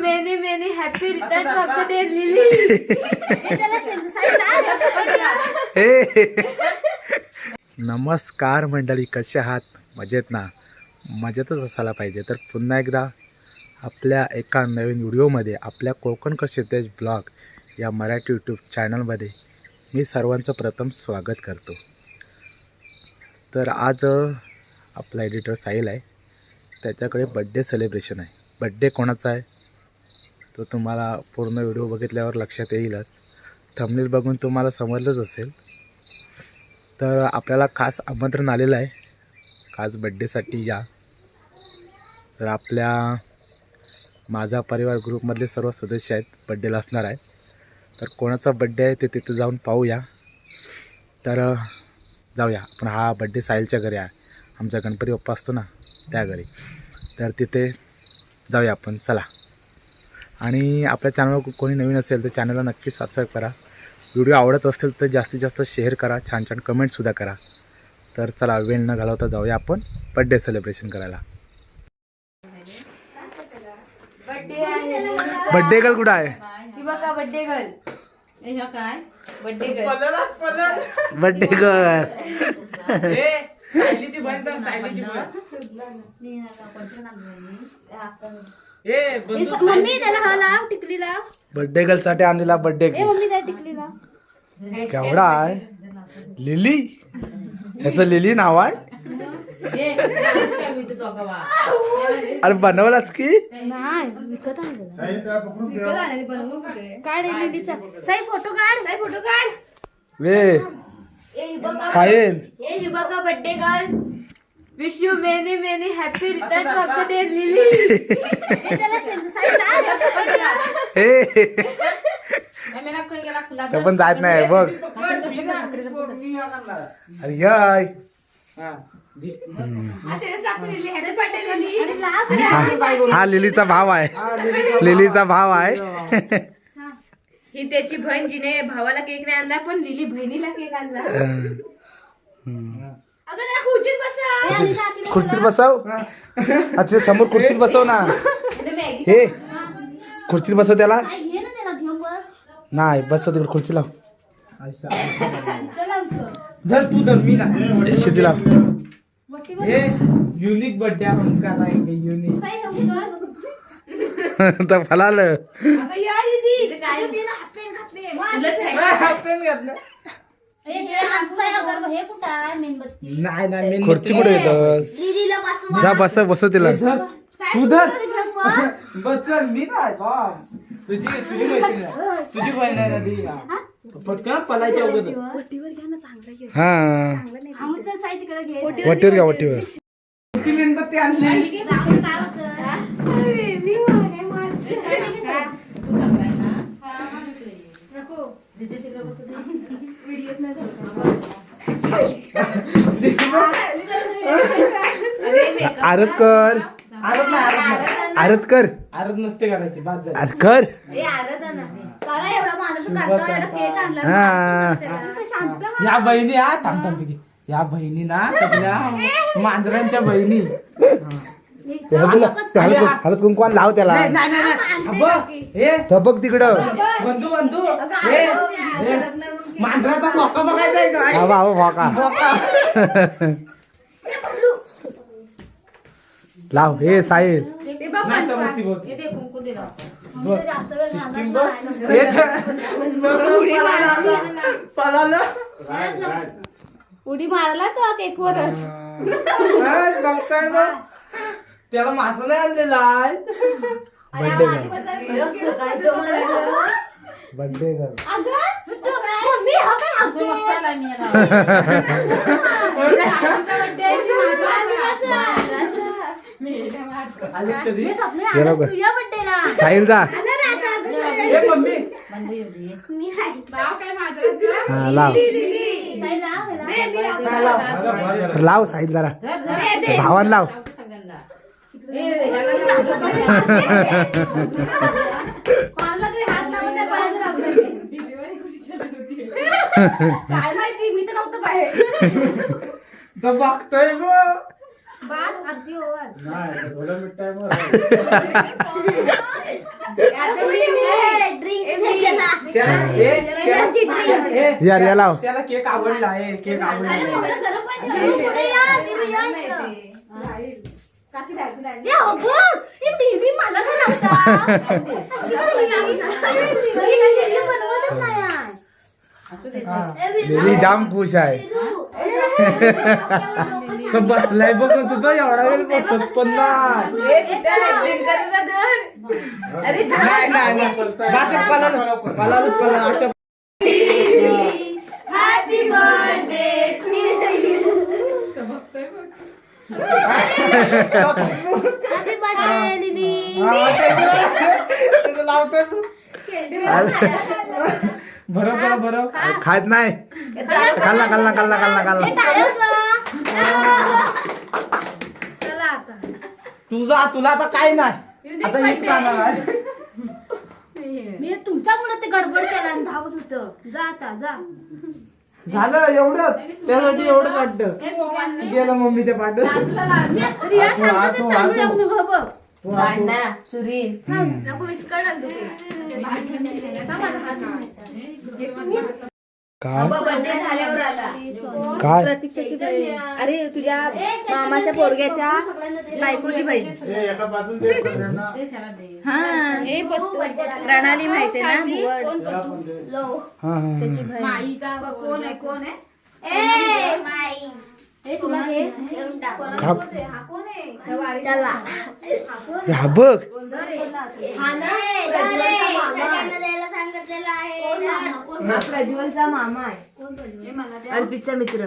Many many happy return of the day Lily नमस्कार मंडळी कसे आहात? मजेत ना? मजेतच असायला पाहिजे. तर पुन्हा एकदा आपल्या एका नवीन व्हिडिओमध्ये आपल्या कोकण कशितेज ब्लॉग या मराठी यूट्यूब चॅनलमध्ये मी सर्वांचं प्रथम स्वागत करतो. तर आज आपला एडिटर साहिल आहे. त्याच्याकडे बड्डे सेलिब्रेशन आहे. बड्डे कोणाचा आहे? तो तुम्हाला पूर्ण व्हिडिओ बघितल्यावर लक्षात येईलच. थंबनेल बघून तुम्हाला समजलंच असेल. तर आपल्याला खास आमंत्रण आलेलं आहे. खास बड्डेसाठी या. तर आपल्या माझा परिवार ग्रुपमधले सर्व सदस्य आहेत बड्डेला असणार आहे तर कोणाचा बड्डे आहे ते तिथे जाऊन पाहूया. तर जाऊया. आपण हा बड्डे साहिलच्या घरी आहे. आमचा गणपती बाप्पा असतो ना त्या घरी. तर तिथे जाऊया आपण. चला. आणि आपल्या चॅनलवर कोणी नवीन असेल तर चॅनलला नक्की सबस्क्राईब करा. व्हिडिओ आवडत असतील तर जास्तीत जास्त शेअर करा छान छान कमेंटसुद्धा करा. तर चला वेळ न घालवता जाऊया आपण बड्डे सेलिब्रेशन करायला. बड्डे गर्ल कुठं आहे? ही बर्थडे गर्ल हे काय? बर्थडे गर्ल बड्डे गर्ल सायलीची बहीण सांग सायलीची बहीण. ए बंधू मम्मी त्याला हा लाव टिकली लाव. बड्डे गर्लसाठी आणलेला बड्डे गर्ल मम्मी त्या टिकली लाव. केवढा आहे? लिली? ह्याचं लिली नाव आहे? अरे बनवलाच की? नाही विकत काढ एलईडीचा साई फोटो काढ. साई फोटो काढ. वे. ए बघा साहिल. ए बघा birthday girl wish you many many happy return of the day Lily हे ते पण जात नाही बघ अरे याय हा हा हा लिलीचा भाव आहे लिलीचा भाव आहे ही त्याची बहीण जिने भावाला केक नाही आणला पण लिली बहिणीला केक आणला खुर्चीत बसा खुर्चीत बसव. अच्छा समोर खुर्चीत बसव ना. हे. खुर्चीत बसव त्याला. नाही बसव तिकडे खुर्ची लाव. धर तू धर मी ना. हे शिदी लाव. हे युनिक बर्थडे आपण करायचं युनिक तर फलाल. अगं या आहे. नाही नाही मी खुर्ची कुठे येतस जा बस बसव तिला. धर तू धर. बस चल मी नाही बाप तुझी तुझी मैत्रीण आहे. तुझी बहीण आहे ना ती. हा. पटकन पलायच्या अगोदर. हा. वटीवर घ्या वटीवर किती मेणबत्ती आणली. आरत कर. आरत नाही आरत नाही. आरत कर. आरत नसते करायची बाद झाली. अरे कर. हा. या बहिणी हा थांब थांब तिथे या बहिणी ना सगळ्या मांजरांच्या बहिणी. ते हलत हलत हलत कुंकवान लाव त्याला. नाही नाही नाही, नाही. बघ, हे. थबक तिकडं. बंधू बंधू. हे. हे, मांजराचा मोका बघायचा आहे का? मोका लाव हे साहिल. कुंकू हे पळालं? उडी मारला तो केकवरच हा, बघताय बघ. त्याला मासा नाही आणलेला आहे? बड्डे कर मी तुझ्या साहिल जा. हे मम्मी. हा लाव. साहिल जरा. भावान लाव. काय माहिती मी तर नव्हतं बाहेर. तर बघतोय बघ बास यार या लाव. त्याला केक आवडला केक आवडला जाम खुश आहे. तो बसलाय बघ सुद्धा एवढा वेळ बसत पण नाही धर. अरे थांब. नाही. हा, खाल्ला खाल्ला खाल्ला. खाल्ला खाल्ला. चला आता. तुझा तुला आता काय नाही. आता हेच खाणार आहे. मी तुमच्यामुळे ते गडबड केला आणि धावत होत. जा आता जा. झालं एवढंच. त्यासाठी एवढंच वाटतं. गेलं मम्मीच्या पाठ रिया सांगत बघ. गांडा सुरील. काय बर्थडे झाल्यावर आला. काय? प्रतीक्षाची बहीण. अरे तुझ्या मामाच्या पोरग्याच्या बायकोची बहीण. हा. हे प्रणाली माहिती ना. हा हा त्याची बहीण. कोण आहे कोण आहे? ए माई. हे तुला हे घेऊन टाक. हा. चला. हा बघ. हा आहे हा प्रज्वलचा मामा आहे अर्पितचा मित्र